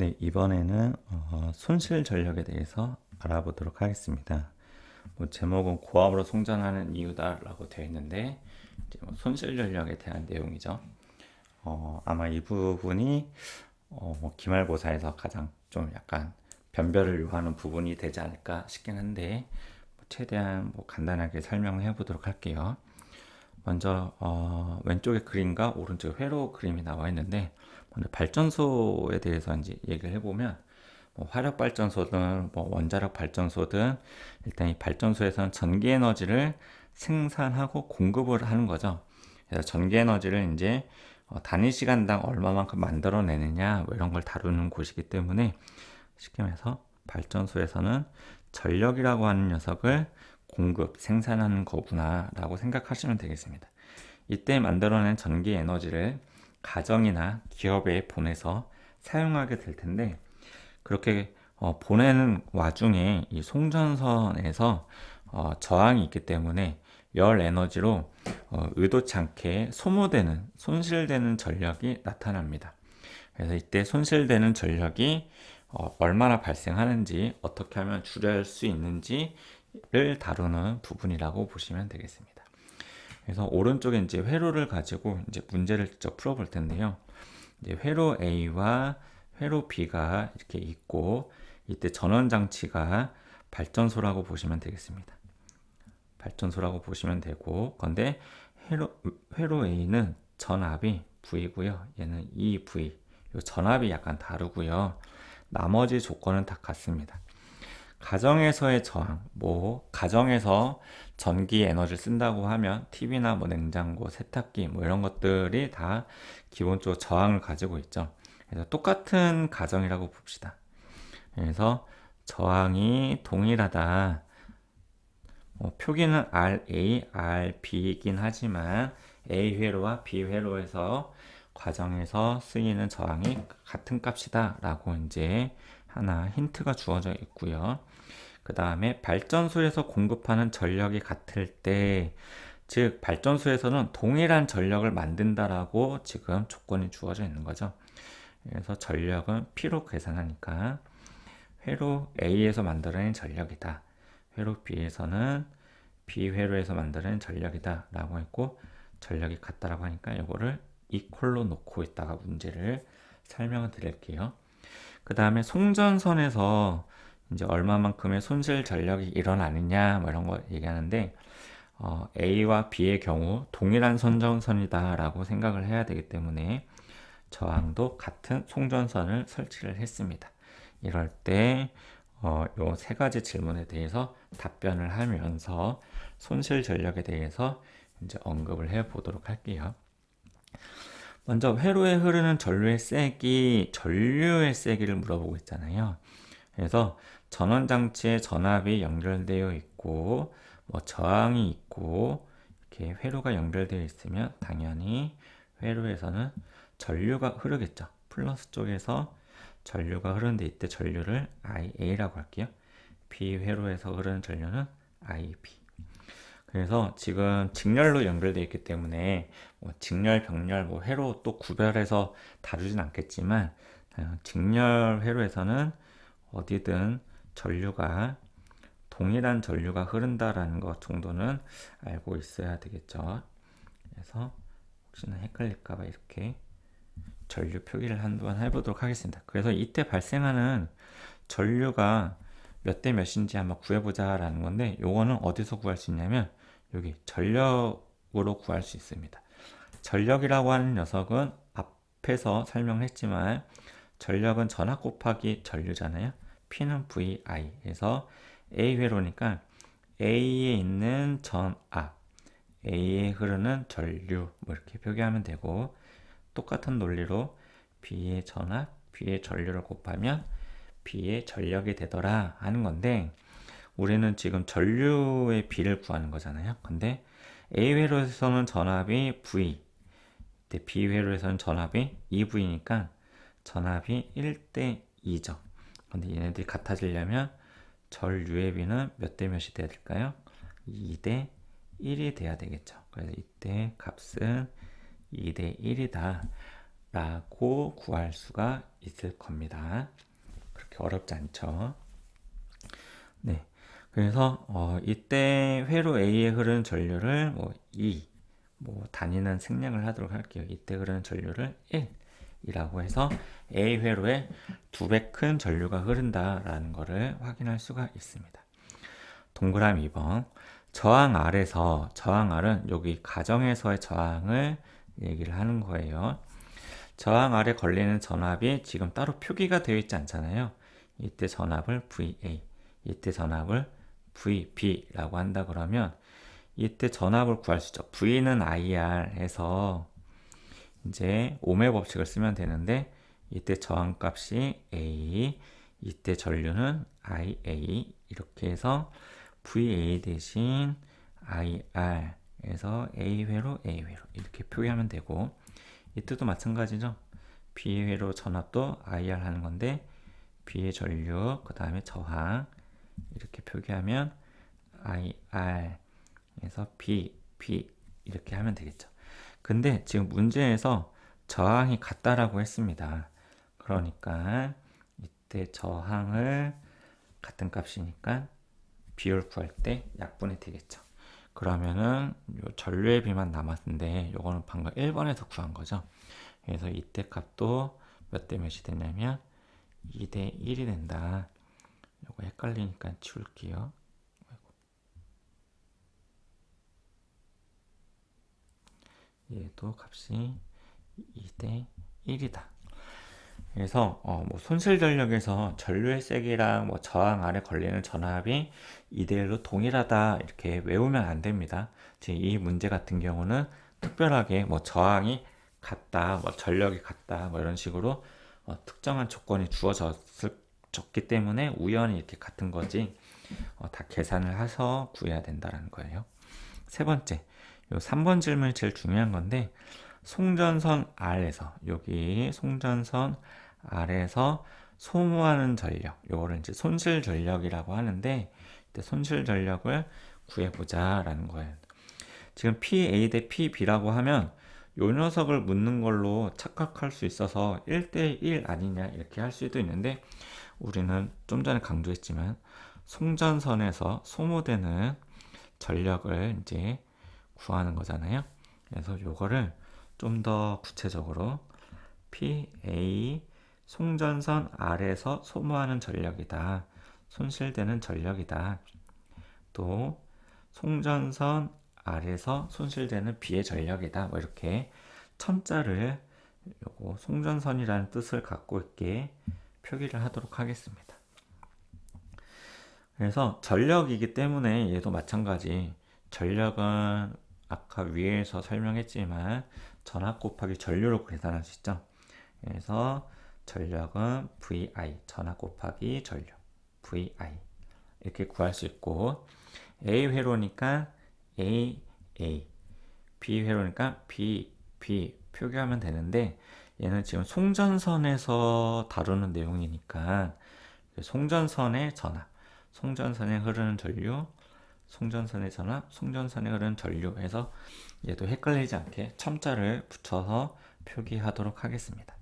네, 이번에는 어, 손실 전력에 대해서 알아보도록 하겠습니다. 뭐 제목은 고압으로 송전하는 이유다라고 되어 있는데 뭐 손실 전력에 대한 내용이죠. 어, 아마 이 부분이 어, 뭐 기말고사에서 가장 좀 약간 변별을 요하는 부분이 되지 않을까 싶긴 한데 뭐 최대한 뭐 간단하게 설명해 보도록 할게요. 먼저 어, 왼쪽에 그림과 오른쪽에 회로 그림이 나와 있는데 먼저 발전소에 대해서 이제 얘기를 해보면 뭐 화력 발전소든 뭐 원자력 발전소든 일단 이 발전소에서는 전기 에너지를 생산하고 공급을 하는 거죠. 그래서 전기 에너지를 이제 어, 단위 시간당 얼마만큼 만들어내느냐 뭐 이런 걸 다루는 곳이기 때문에 쉽게 말해서 발전소에서는 전력이라고 하는 녀석을 공급, 생산하는 거구나라고 생각하시면 되겠습니다. 이때 만들어낸 전기 에너지를 가정이나 기업에 보내서 사용하게 될 텐데 그렇게 어, 보내는 와중에 이 송전선에서 어, 저항이 있기 때문에 열 에너지로 어, 의도치 않게 소모되는 손실되는 전력이 나타납니다. 그래서 이때 손실되는 전력이 어, 얼마나 발생하는지 어떻게 하면 줄일 수 있는지를 다루는 부분이라고 보시면 되겠습니다. 그래서 오른쪽에 이제 회로를 가지고 이제 문제를 직접 풀어볼 텐데요. 이제 회로 A와 회로 B가 이렇게 있고 이때 전원 장치가 발전소라고 보시면 되겠습니다. 발전소라고 보시면 되고 건데 회로, 회로 A는 전압이 V고요. 얘는 EV. 전압이 약간 다르고요. 나머지 조건은 다 같습니다. 가정에서의 저항, 뭐 가정에서 전기 에너지를 쓴다고 하면 TV나 뭐 냉장고, 세탁기 뭐 이런 것들이 다 기본적으로 저항을 가지고 있죠. 그래서 똑같은 가정이라고 봅시다. 그래서 저항이 동일하다. 뭐 표기는 RA, RB이긴 하지만 A 회로와 B 회로에서 과정에서 쓰이는 저항이 같은 값이다 라고 이제 하나 힌트가 주어져 있고요. 그 다음에 발전소에서 공급하는 전력이 같을 때, 즉, 발전소에서는 동일한 전력을 만든다라고 지금 조건이 주어져 있는 거죠. 그래서 전력은 P로 계산하니까 회로 A에서 만들어낸 전력이다. 회로 B에서는 B 회로에서 만들어낸 전력이다. 라고 했고, 전력이 같다라고 하니까 이거를 이퀄로 놓고 있다가 문제를 설명을 드릴게요. 그 다음에 송전선에서 이제 얼마만큼의 손실 전력이 일어나느냐 뭐 이런 거 얘기하는데 어, A와 B의 경우 동일한 선전선이다라고 생각을 해야 되기 때문에 저항도 같은 송전선을 설치를 했습니다. 이럴 때 어, 요세 가지 질문에 대해서 답변을 하면서 손실 전력에 대해서 이제 언급을 해 보도록 할게요. 먼저 회로에 흐르는 전류의 세기, 전류의 세기를 물어보고 있잖아요. 그래서 전원 장치에 전압이 연결되어 있고 뭐 저항이 있고 이렇게 회로가 연결되어 있으면 당연히 회로에서는 전류가 흐르겠죠. 플러스 쪽에서 전류가 흐르는데 이때 전류를 IA라고 할게요. B 회로에서 흐르는 전류는 IB. 그래서 지금 직렬로 연결되어 있기 때문에 뭐 직렬, 병렬, 뭐 회로 또 구별해서 다루진 않겠지만 어, 직렬 회로에서는 어디든 전류가 동일한 전류가 흐른다라는 것 정도는 알고 있어야 되겠죠. 그래서 혹시나 헷갈릴까봐 이렇게 전류 표기를 한번 해보도록 하겠습니다. 그래서 이때 발생하는 전류가 몇 대 몇인지 한번 구해보자라는 건데 요거는 어디서 구할 수 있냐면 여기 전력으로 구할 수 있습니다. 전력이라고 하는 녀석은 앞에서 설명했지만 전력은 전압 곱하기 전류잖아요. P는 VI에서 A 회로니까 A에 있는 전압, A에 흐르는 전류 뭐 이렇게 표기하면 되고 똑같은 논리로 B의 전압, B의 전류를 곱하면 B의 전력이 되더라 하는 건데 우리는 지금 전류의 B를 구하는 거잖아요. 근데 A 회로에서는 전압이 V, B 회로에서는 전압이 2V니까 전압이 1대 2죠. 근데 얘네들이 같아지려면 전류의 B는 몇 대 몇이 돼야 될까요? 2대 1이 돼야 되겠죠. 그래서 이때 값은 2대 1이다 라고 구할 수가 있을 겁니다. 그렇게 어렵지 않죠. 네. 그래서 어, 이때 회로 A에 흐르는 전류를 뭐 2, 뭐 단위는 생략을 하도록 할게요. 이때 흐르는 전류를 1 이라고 해서 A 회로에 두 배 큰 전류가 흐른다라는 것을 확인할 수가 있습니다. 동그라미 2번 저항 R에서 저항 R은 여기 가정에서의 저항을 얘기를 하는 거예요. 저항 아래 걸리는 전압이 지금 따로 표기가 되어 있지 않잖아요. 이때 전압을 VA, 이때 전압을 VB라고 한다 그러면 이때 전압을 구할 수 있죠. V는 IR 해서 이제 오메 법칙을 쓰면 되는데 이때 저항값이 A, 이때 전류는 IA 이렇게 해서 VA 대신 IR 에서 A회로 A회로 이렇게 표기하면 되고 이때도 마찬가지죠. B회로 전압도 IR 하는 건데 B의 전류 그 다음에 저항 이렇게 표기하면 IR에서 B, B 이렇게 하면 되겠죠. 근데 지금 문제에서 저항이 같다라고 했습니다. 그러니까 이때 저항을 같은 값이니까 비율 구할 때 약분이 되겠죠. 그러면은 요 전류의 비만 남았는데 요거는 방금 1번에서 구한 거죠. 그래서 이때 값도 몇 대 몇이 되냐면 2대 1이 된다. 요거 헷갈리니까 치울게요. 얘도 값이 2대 1이다. 그래서 어, 뭐 손실 전력에서 전류의 세기랑 뭐 저항 아래 걸리는 전압이 2대 1로 동일하다 이렇게 외우면 안 됩니다. 지금 이 문제 같은 경우는 특별하게 뭐 저항이 같다, 뭐 전력이 같다, 뭐 이런 식으로 어, 특정한 조건이 주어졌기 때문에 우연히 이렇게 같은 거지 어, 다 계산을 해서 구해야 된다는 거예요. 세 번째, 요 3번 질문이 제일 중요한 건데 송전선 R에서 여기 송전선 R에서 소모하는 전력, 요거를 이제 손실 전력이라고 하는데 손실 전력을 구해보자 라는 거예요. 지금 PA 대 PB라고 하면 요 녀석을 묻는 걸로 착각할 수 있어서 1대1 아니냐 이렇게 할 수도 있는데 우리는 좀 전에 강조했지만 송전선에서 소모되는 전력을 이제 구하는 거잖아요. 그래서 요거를 좀 더 구체적으로 PA 송전선 아래서 소모하는 전력이다. 손실되는 전력이다. 또 송전선 아래서 손실되는 비의 전력이다. 뭐 이렇게 천자를 요거 송전선이라는 뜻을 갖고 있게 표기를 하도록 하겠습니다. 그래서 전력이기 때문에 얘도 마찬가지. 전력은 아까 위에서 설명했지만 전압 곱하기 전류로 계산할 수 있죠. 그래서 전력은 VI 전압 곱하기 전류 VI 이렇게 구할 수 있고 A 회로니까 A A B 회로니까 B B 표기하면 되는데 얘는 지금 송전선에서 다루는 내용이니까 그 송전선의 전압 송전선에 흐르는 전류 송전선의 전압 송전선에 흐르는 전류 해서 얘도 헷갈리지 않게 첨자를 붙여서 표기하도록 하겠습니다.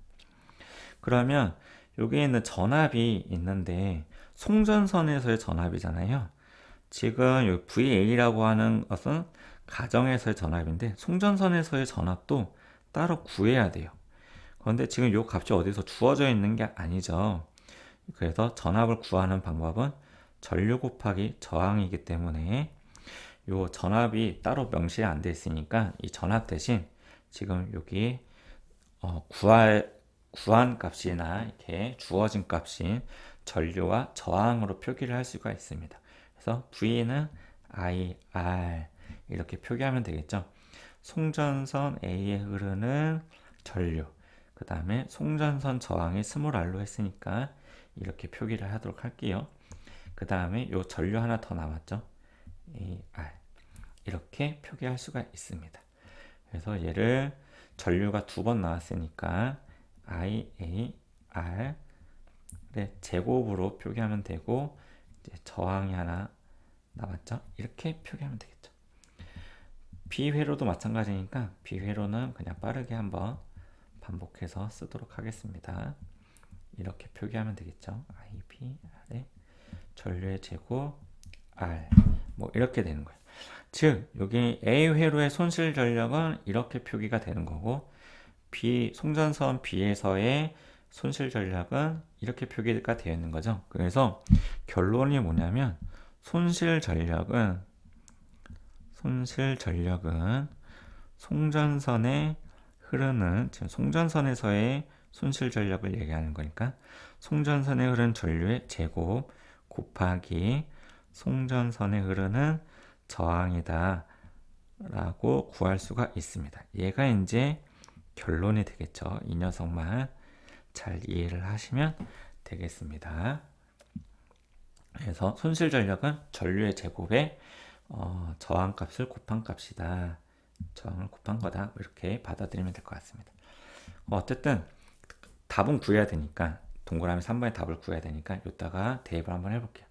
그러면 여기에 있는 전압이 있는데 송전선에서의 전압이잖아요. 지금 VA라고 하는 것은 가정에서의 전압인데 송전선에서의 전압도 따로 구해야 돼요. 그런데 지금 이 값이 어디서 주어져 있는 게 아니죠. 그래서 전압을 구하는 방법은 전류 곱하기 저항이기 때문에 이 전압이 따로 명시 안 돼 있으니까 이 전압 대신 지금 여기 어, 구할 구한 값이나 이렇게 주어진 값인 전류와 저항으로 표기를 할 수가 있습니다. 그래서 V는 IR 이렇게 표기하면 되겠죠. 송전선 A에 흐르는 전류 그 다음에 송전선 저항이 스몰 R로 했으니까 이렇게 표기를 하도록 할게요. 그 다음에 이 전류 하나 더 남았죠. AR 이렇게 표기할 수가 있습니다. 그래서 얘를 전류가 두 번 나왔으니까 IAR의 제곱으로 표기하면 되고 저항이 하나 남았죠. 이렇게 표기하면 되겠죠. 비회로도 마찬가지니까 비회로는 그냥 빠르게 한번 반복해서 쓰도록 하겠습니다. 이렇게 표기하면 되겠죠. IP R에 전류의 제곱 R 뭐 이렇게 되는 거예요. 즉 여기 A 회로의 손실 전력은 이렇게 표기가 되는 거고 B 송전선 B에서의 손실 전력은 이렇게 표기가 되어 있는 거죠. 그래서 결론이 뭐냐면 손실 전력은 손실 전력은 송전선에 흐르는 지금 송전선에서의 손실 전력을 얘기하는 거니까 송전선에 흐르는 전류의 제곱 곱하기 송전선에 흐르는 저항이다 라고 구할 수가 있습니다. 얘가 이제 결론이 되겠죠. 이 녀석만 잘 이해를 하시면 되겠습니다. 그래서 손실 전력은 전류의 제곱에 어, 저항값을 곱한 값이다. 저항을 곱한 거다. 뭐 이렇게 받아들이면 될 것 같습니다. 어, 쨌든 답은 구해야 되니까 동그라미 3번의 답을 구해야 되니까 이따가 대입을 한번 해볼게요.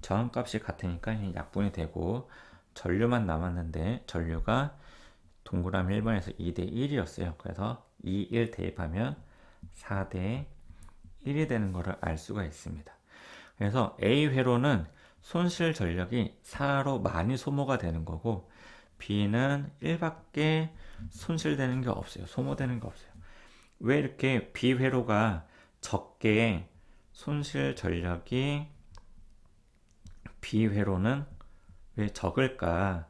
저항값이 같으니까 약분이 되고 전류만 남았는데 전류가 동그라미 1번에서 2대 1이었어요. 그래서 2, 1 대입하면 4대 1이 되는 것을 알 수가 있습니다. 그래서 A 회로는 손실 전력이 4로 많이 소모가 되는 거고 B는 1밖에 손실되는 게 없어요. 소모되는 게 없어요. 왜 이렇게 B 회로가 적게 손실 전력이 B 회로는 왜 적을까?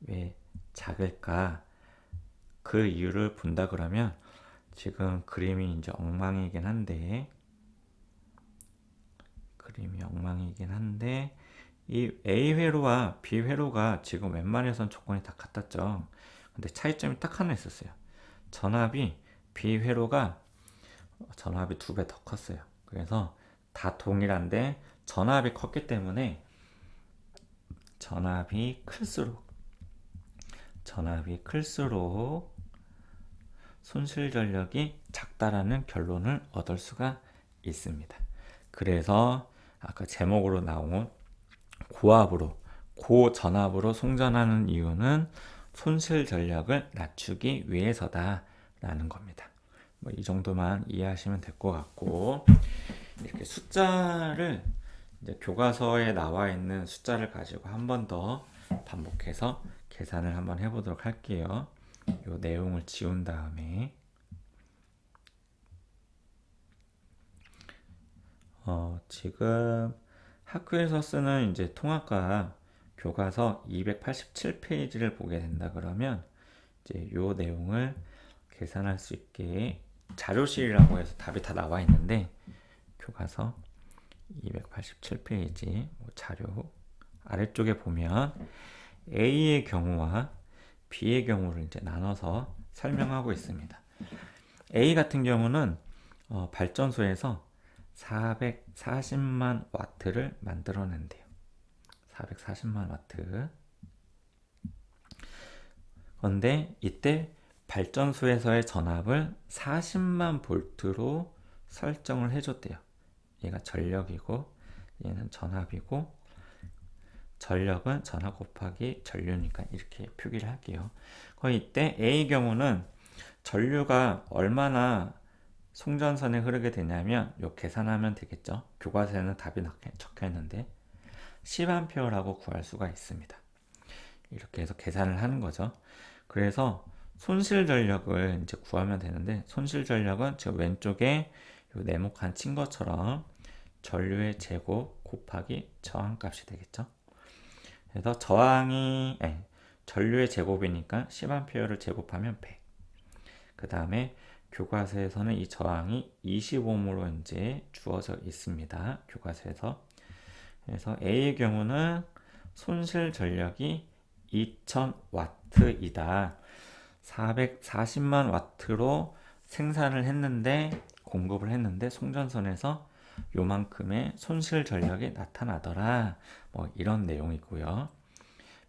왜 작을까? 그 이유를 본다 그러면 지금 그림이 이제 엉망이긴 한데 그림이 엉망이긴 한데 이 A 회로와 B 회로가 지금 웬만해선 조건이 다 같았죠. 근데 차이점이 딱 하나 있었어요. 전압이 B 회로가 전압이 두 배 더 컸어요. 그래서 다 동일한데 전압이 컸기 때문에 전압이 클수록 전압이 클수록 손실 전력이 작다라는 결론을 얻을 수가 있습니다. 그래서 아까 제목으로 나온 고압으로 고전압으로 송전하는 이유는 손실 전력을 낮추기 위해서다라는 겁니다. 뭐 이 정도만 이해하시면 될 것 같고 이렇게 숫자를 이제 교과서에 나와 있는 숫자를 가지고 한 번 더 반복해서 계산을 한번 해보도록 할게요. 이 내용을 지운 다음에 어, 지금 학교에서 쓰는 이제 통합과 교과서 287페이지를 보게 된다 그러면 이제 요 내용을 계산할 수 있게 자료실이라고 해서 답이 다 나와 있는데 교과서 287페이지 뭐 자료 아래쪽에 보면 A의 경우와 B의 경우를 이제 나눠서 설명하고 있습니다. A 같은 경우는 어, 발전소에서 440만 와트를 만들어낸대요. 440만 와트. 그런데 이때 발전소에서의 전압을 40만 볼트로 설정을 해줬대요. 얘가 전력이고 얘는 전압이고 전력은 전압 곱하기 전류니까 이렇게 표기를 할게요. 거의 이때 A 경우는 전류가 얼마나 송전선에 흐르게 되냐면 요 계산하면 되겠죠. 교과서에는 답이 적혀 있는데 10A라고 구할 수가 있습니다. 이렇게 해서 계산을 하는 거죠. 그래서 손실 전력을 이제 구하면 되는데 손실 전력은 저 왼쪽에 요 네모칸 친 것처럼 전류의 제곱 곱하기 저항값이 되겠죠. 그래서 저항이 에, 예, 전류의 제곱이니까 10A를 제곱하면 100. 그 다음에 교과서에서는 이 저항이 20옴으로 이제 주어져 있습니다. 교과서에서. 그래서 A의 경우는 손실 전력이 2000와트이다. 440만 와트로 생산을 했는데 공급을 했는데 송전선에서 요만큼의 손실 전력이 나타나더라. 뭐 이런 내용이고요.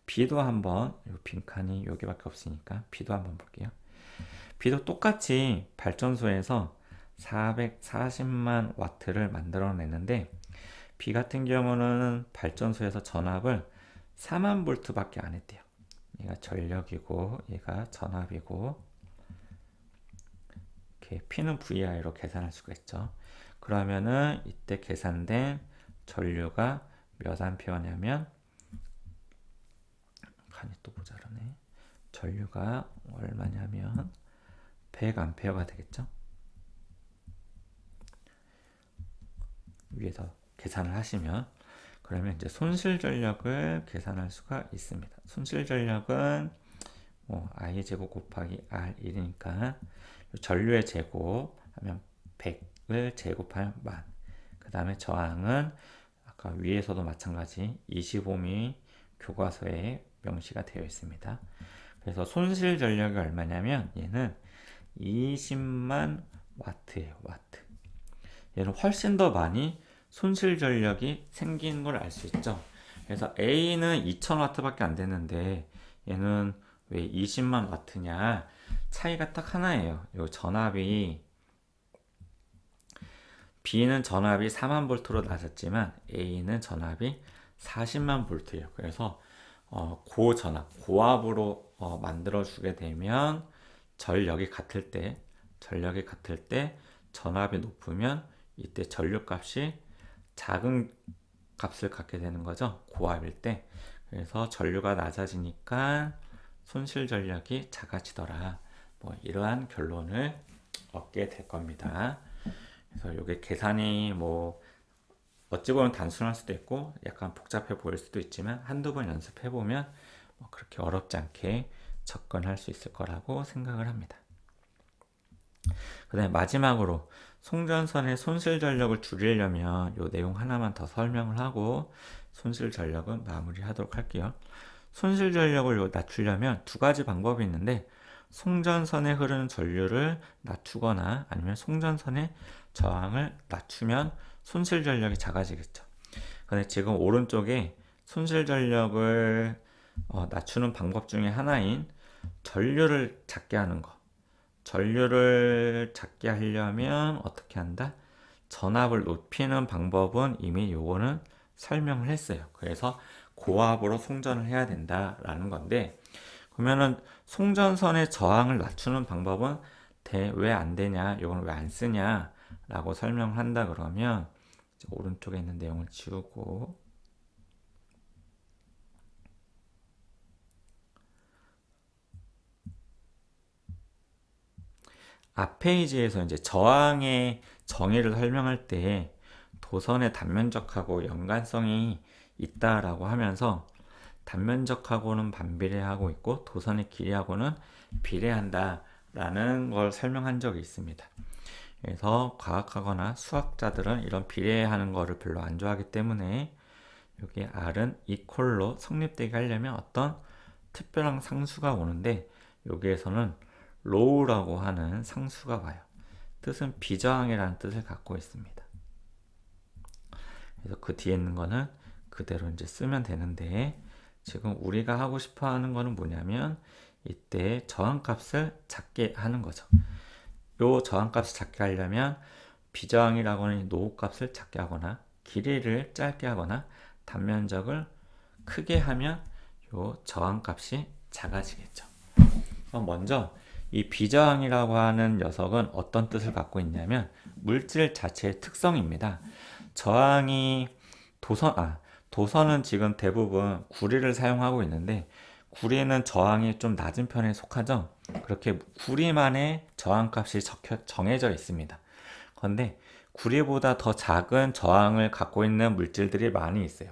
B도 한번 요 빈칸이 여기밖에 없으니까 B도 한번 볼게요. B도 똑같이 발전소에서 440만 와트를 만들어냈는데 B 같은 경우는 발전소에서 전압을 4만 볼트밖에 안 했대요. 얘가 전력이고 얘가 전압이고 이렇게 P는 VI로 계산할 수가 있죠. 그러면은 이때 계산된 전류가 몇 암페어냐면 칸이 또 모자라네. 전류가 얼마냐면 100 암페어가 되겠죠. 위에서 계산을 하시면 그러면 이제 손실 전력을 계산할 수가 있습니다. 손실 전력은 뭐 i 제곱 곱하기 r 1이니까 전류의 제곱 하면 100을 제곱하면 만. 그 다음에 저항은 아까 위에서도 마찬가지 25mm 교과서에 명시가 되어 있습니다. 그래서 손실 전력이 얼마냐면 얘는 20만 와트예요. 와트. 얘는 훨씬 더 많이 손실 전력이 생긴 걸알 수 있죠. 그래서 A는 2000와트밖에 안 되는데 얘는 왜 20만 와트냐? 차이가 딱 하나예요. 요 전압이 B는 전압이 4만 볼트로 나섰지만 A는 전압이 40만 볼트예요. 그래서 어, 고전압, 고압으로 어, 만들어 주게 되면 전력이 같을 때, 전력이 같을 때 전압이 높으면 이때 전류값이 작은 값을 갖게 되는 거죠. 고압일 때. 그래서 전류가 낮아지니까 손실 전력이 작아지더라. 뭐 이러한 결론을 얻게 될 겁니다. 그래서 이게 계산이 뭐 어찌 보면 단순할 수도 있고 약간 복잡해 보일 수도 있지만 한두 번 연습해 보면 뭐 그렇게 어렵지 않게 접근할 수 있을 거라고 생각을 합니다. 그 다음에 마지막으로 송전선의 손실 전력을 줄이려면 이 내용 하나만 더 설명을 하고 손실 전력은 마무리하도록 할게요. 손실 전력을 낮추려면 두 가지 방법이 있는데 송전선에 흐르는 전류를 낮추거나 아니면 송전선의 저항을 낮추면 손실 전력이 작아지겠죠. 근데 지금 오른쪽에 손실 전력을 어, 낮추는 방법 중에 하나인 전류를 작게 하는 거. 전류를 작게 하려면 어떻게 한다? 전압을 높이는 방법은 이미 요거는 설명을 했어요. 그래서 고압으로 송전을 해야 된다라는 건데 그러면은 송전선의 저항을 낮추는 방법은 왜 안 되냐? 이건 왜 안 쓰냐? 라고 설명을 한다 그러면 오른쪽에 있는 내용을 지우고 앞 페이지에서 이제 저항의 정의를 설명할 때 도선의 단면적하고 연관성이 있다라고 하면서 단면적하고는 반비례하고 있고 도선의 길이하고는 비례한다라는 걸 설명한 적이 있습니다. 그래서 과학하거나 수학자들은 이런 비례하는 거를 별로 안 좋아하기 때문에 여기 R은 이퀄로 성립되게 하려면 어떤 특별한 상수가 오는데 여기에서는 low라고 하는 상수가 와요. 뜻은 비저항이라는 뜻을 갖고 있습니다. 그래서 그 뒤에 있는 거는 그대로 이제 쓰면 되는데 지금 우리가 하고 싶어 하는 거는 뭐냐면 이때 저항값을 작게 하는 거죠. 요 저항값을 작게 하려면 비저항이라고 하는 노후값을 작게 하거나 길이를 짧게 하거나 단면적을 크게 하면 요 저항값이 작아지겠죠. 그럼 먼저 이 비저항이라고 하는 녀석은 어떤 뜻을 갖고 있냐면 물질 자체의 특성입니다. 저항이 도선 아 도선은 지금 대부분 구리를 사용하고 있는데 구리는 저항이 좀 낮은 편에 속하죠. 그렇게 구리만의 저항값이 적혀, 정해져 있습니다. 그런데 구리보다 더 작은 저항을 갖고 있는 물질들이 많이 있어요.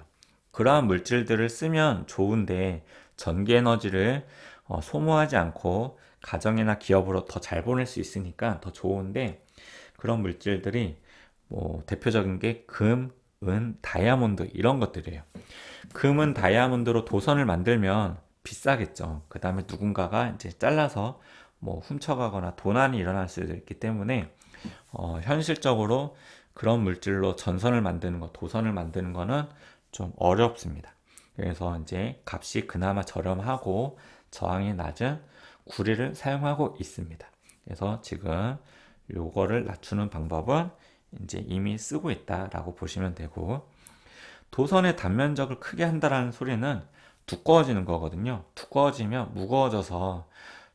그러한 물질들을 쓰면 좋은데 전기 에너지를 어, 소모하지 않고 가정이나 기업으로 더 잘 보낼 수 있으니까 더 좋은데 그런 물질들이 뭐 대표적인 게 금, 은, 다이아몬드 이런 것들이에요. 금은 다이아몬드로 도선을 만들면 비싸겠죠. 그 다음에 누군가가 이제 잘라서 뭐 훔쳐가거나 도난이 일어날 수도 있기 때문에 어, 현실적으로 그런 물질로 전선을 만드는 거, 도선을 만드는 거는 좀 어렵습니다. 그래서 이제 값이 그나마 저렴하고 저항이 낮은 구리를 사용하고 있습니다. 그래서 지금 요거를 낮추는 방법은 이제 이미 쓰고 있다라고 보시면 되고 도선의 단면적을 크게 한다라는 소리는 두꺼워지는 거거든요. 두꺼워지면 무거워져서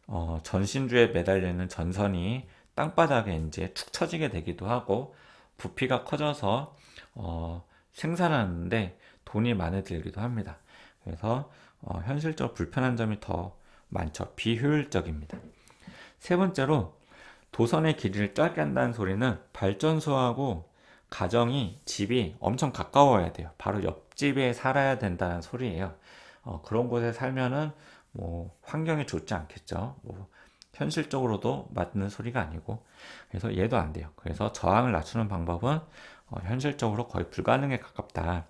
어, 전신주에 매달려 있는 전선이 땅바닥에 이제 축 처지게 되기도 하고 부피가 커져서 어, 생산하는데 돈이 많이 들기도 합니다. 그래서 어, 현실적으로 불편한 점이 더 많죠. 비효율적입니다. 세 번째로 도선의 길이를 짧게 한다는 소리는 발전소하고 가정이 집이 엄청 가까워야 돼요. 바로 옆집에 살아야 된다는 소리예요. 어, 그런 곳에 살면은 뭐 환경이 좋지 않겠죠. 뭐 현실적으로도 맞는 소리가 아니고 그래서 얘도 안 돼요. 그래서 저항을 낮추는 방법은 어, 현실적으로 거의 불가능에 가깝다.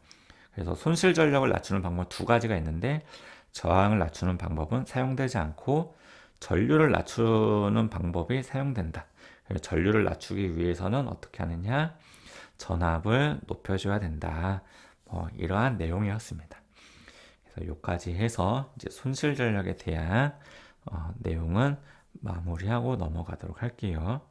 그래서 손실 전력을 낮추는 방법 두 가지가 있는데 저항을 낮추는 방법은 사용되지 않고 전류를 낮추는 방법이 사용된다. 전류를 낮추기 위해서는 어떻게 하느냐? 전압을 높여줘야 된다. 뭐 이러한 내용이었습니다. 그래서 여기까지 해서 이제 손실 전력에 대한 어, 내용은 마무리하고 넘어가도록 할게요.